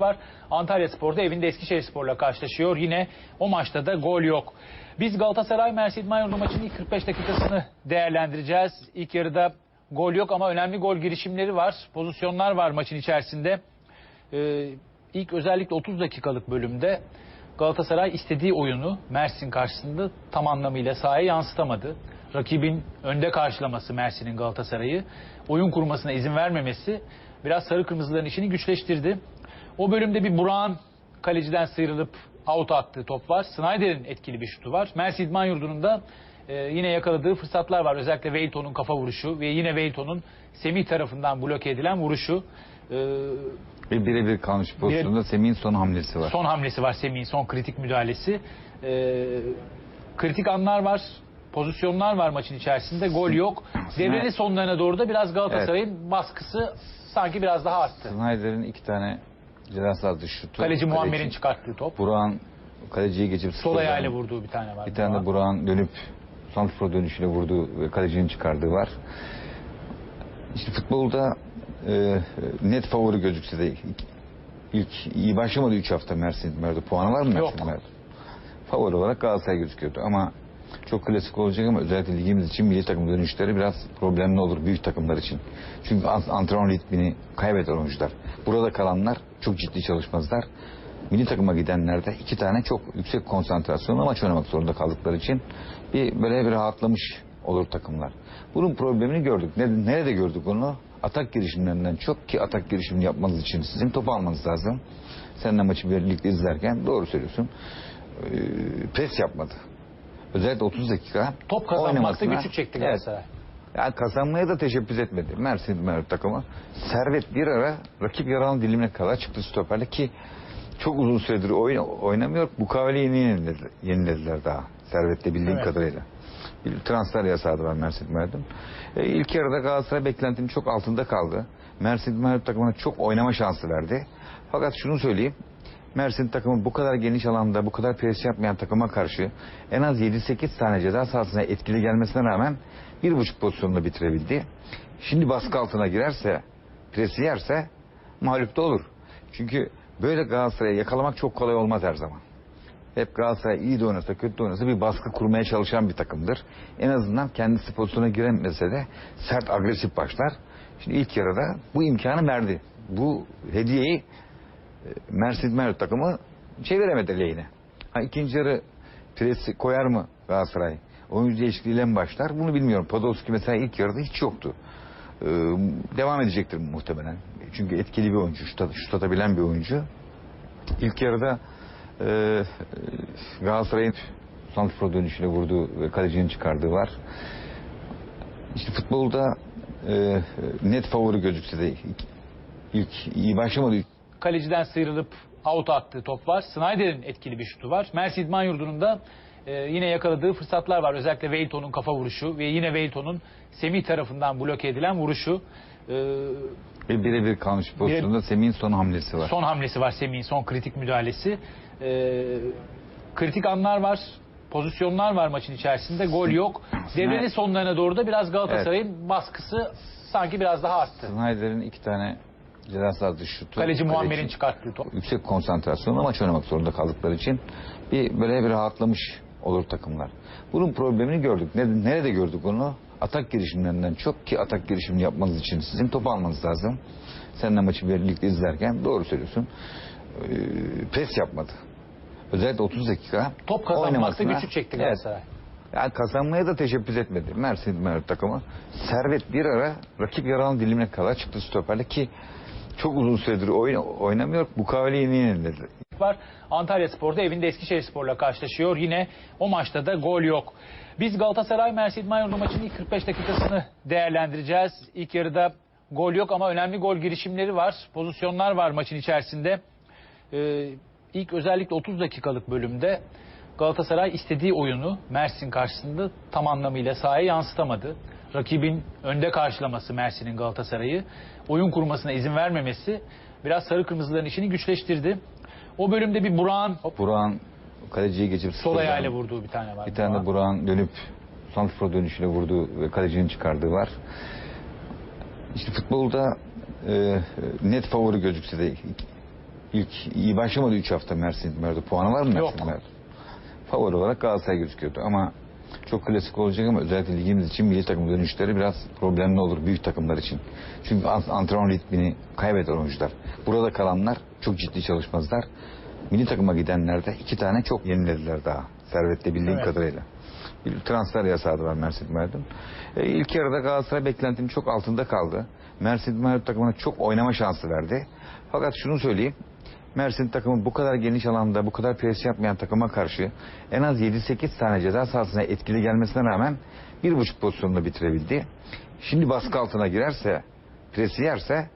var. Antalya Spor'da evinde Eskişehir Spor'la karşılaşıyor. Yine o maçta da gol yok. Biz Galatasaray Mersin İdman maçının ilk 45 dakikasını değerlendireceğiz. İlk yarıda gol yok ama önemli gol girişimleri var. Pozisyonlar var maçın içerisinde. Ee, ilk özellikle 30 dakikalık bölümde Galatasaray istediği oyunu Mersin karşısında tam anlamıyla sahaya yansıtamadı. Rakibin önde karşılaması Mersin'in Galatasaray'ı, oyun kurmasına izin vermemesi biraz sarı kırmızıların işini güçleştirdi. O bölümde bir Burak'ın kaleciden sıyrılıp out attığı top var. Snyder'in etkili bir şutu var. Mersin İdman Yurdu'nun da e, yine yakaladığı fırsatlar var. Özellikle Weyton'un kafa vuruşu ve yine Weyton'un Semih tarafından bloke edilen vuruşu. E, Bir birebir kalmış pozisyonda Semih'in son hamlesi var. son hamlesi var Semih'in son kritik müdahalesi. E, kritik anlar var. Pozisyonlar var maçın içerisinde. Gol yok. Devrenin sonlarına doğru da biraz Galatasaray'ın baskısı sanki biraz daha arttı. Snyder'in iki tane ceza sahası şutu. Kaleci Muammer'in çıkarttığı top. Burak'ın kaleciyi geçip Sol sıfırdan- ayağıyla vurduğu bir tane var. Bir tane de Burak'ın dönüp Santrfor dönüşüyle vurduğu ve kalecinin çıkardığı var. İşte futbolda e, net favori gözükse de ilk, ilk iyi başlamadı 3 hafta Mersin Merdo. Puanı var mı Mersin Yok. Merdo? Favori olarak Galatasaray gözüküyordu ama çok klasik olacak ama özellikle ligimiz için milli takım dönüşleri biraz problemli olur büyük takımlar için. Çünkü an- antrenman ritmini kaybeder oyuncular. Burada kalanlar çok ciddi çalışmazlar. Milli takıma gidenler de iki tane çok yüksek konsantrasyonla maç oynamak zorunda kaldıkları için bir böyle bir rahatlamış olur takımlar. Bunun problemini gördük. Ne- Nerede gördük bunu? Atak girişimlerinden çok ki atak girişimini yapmanız için sizin top almanız lazım. Seninle maçı birlikte izlerken doğru söylüyorsun. Ee, pres yapmadı. Özellikle 30 dakika Top kazanmakta oynamasına- güçlük çekti Evet. Galatasaray. Yani kazanmaya da teşebbüs etmedi. Mersin Mersin takımı. Servet bir ara rakip yaralan dilimine kadar çıktı stoperle ki çok uzun süredir oyna, oynamıyor. Bu yeni yenilediler, yenilediler daha. Servet'te bildiğim Evet. kadarıyla. Bir transfer yasağı da var Mersin Mersin. E, ilk yarıda Galatasaray beklentinin çok altında kaldı. Mersin Mersin takımına çok oynama şansı verdi. Fakat şunu söyleyeyim. Mersin takımı bu kadar geniş alanda bu kadar pres yapmayan takıma karşı en az 7-8 tane ceza sahasına etkili gelmesine rağmen bir buçuk pozisyonla bitirebildi. Şimdi baskı altına girerse, presi yerse mağlup da olur. Çünkü böyle Galatasaray'ı yakalamak çok kolay olmaz her zaman. Hep Galatasaray iyi de oynasa kötü de oynasa bir baskı kurmaya çalışan bir takımdır. En azından kendisi pozisyona giremese de sert agresif başlar. Şimdi ilk yarıda bu imkanı verdi. Bu hediyeyi Mersin Mersin takımı çeviremedi lehine. Ha, ikinci yarı presi koyar mı Galatasaray? Oyuncu değişikliğiyle mi başlar? Bunu bilmiyorum. Podolski mesela ilk yarıda hiç yoktu. Ee, devam edecektir muhtemelen. Çünkü etkili bir oyuncu, şut, şut atabilen bir oyuncu. İlk yarıda e, Galatasaray'ın Santrfor dönüşüyle vurduğu ve kalecinin çıkardığı var. İşte futbolda e, net favori gözükse de ilk iyi başlamadı Kaleciden sıyrılıp out attığı top var. Snyder'in etkili bir şutu var. Mersin İdman Yurdu'nun da e, yine yakaladığı fırsatlar var. Özellikle Weyton'un kafa vuruşu ve yine Weyton'un Semih tarafından bloke edilen vuruşu. E, Bir birebir kalmış pozisyonda Semih'in son hamlesi var. son hamlesi var Semih'in son kritik müdahalesi. E, kritik anlar var. Pozisyonlar var maçın içerisinde. Gol yok. Devrenin sonlarına doğru da biraz Galatasaray'ın baskısı sanki biraz daha arttı. Snyder'in iki tane ceza sahası şutu. Kaleci Muammer'in çıkarttığı top. Yüksek konsantrasyonla maç oynamak zorunda kaldıkları için bir böyle bir rahatlamış olur takımlar. Bunun problemini gördük. Ne- Nerede gördük onu? Atak girişimlerinden çok ki atak girişimini yapmanız için sizin top almanız lazım. Seninle maçı birlikte izlerken doğru söylüyorsun. Ee, pres yapmadı. Özellikle 30 dakika Top kazanmakta güçlük çekti Evet. Galatasaray. Yani kazanmaya da teşebbüs etmedi. Mersin Mersin takımı. Servet bir ara rakip yaralan dilimine kadar çıktı stoperle ki çok uzun süredir oyna, oynamıyor. Bu kavali yeni yenilediler. var. Antalya Spor'da evinde Eskişehir Spor'la karşılaşıyor. Yine o maçta da gol yok. Biz Galatasaray Mersin İdman Yurdu maçının ilk 45 dakikasını değerlendireceğiz. İlk yarıda gol yok ama önemli gol girişimleri var. Pozisyonlar var maçın içerisinde. Ee, ilk özellikle 30 dakikalık bölümde Galatasaray istediği oyunu Mersin karşısında tam anlamıyla sahaya yansıtamadı. Rakibin önde karşılaması Mersin'in Galatasaray'ı, oyun kurmasına izin vermemesi biraz sarı kırmızıların işini güçleştirdi. O bölümde bir Burak'ın Burak'ın kaleciyi geçip sol ayağıyla vurduğu bir tane var. Bir tane de Burak'ın dönüp Santrfor dönüşüyle vurduğu ve kalecinin çıkardığı var. İşte futbolda e, net favori gözükse de ilk, iyi başlamadı 3 hafta Mersin İdman'da. Puanı var mı Mersin? Favori olarak Galatasaray gözüküyordu ama çok klasik olacak ama özellikle ligimiz için milli takım dönüşleri biraz problemli olur büyük takımlar için. Çünkü an- antrenman ritmini kaybeder oyuncular. Burada kalanlar çok ciddi çalışmazlar. Milli takıma gidenler de iki tane çok yenilediler daha. Servet'te bildiğim Evet. kadarıyla. Bir transfer yasağı var Mersin İdman'da. E, ilk yarıda Galatasaray beklentinin çok altında kaldı. Mersin İdman takımına çok oynama şansı verdi. Fakat şunu söyleyeyim. Mersin takımı bu kadar geniş alanda bu kadar pres yapmayan takıma karşı en az 7-8 tane ceza sahasına etkili gelmesine rağmen bir buçuk pozisyonda bitirebildi. Şimdi baskı altına girerse, presi yerse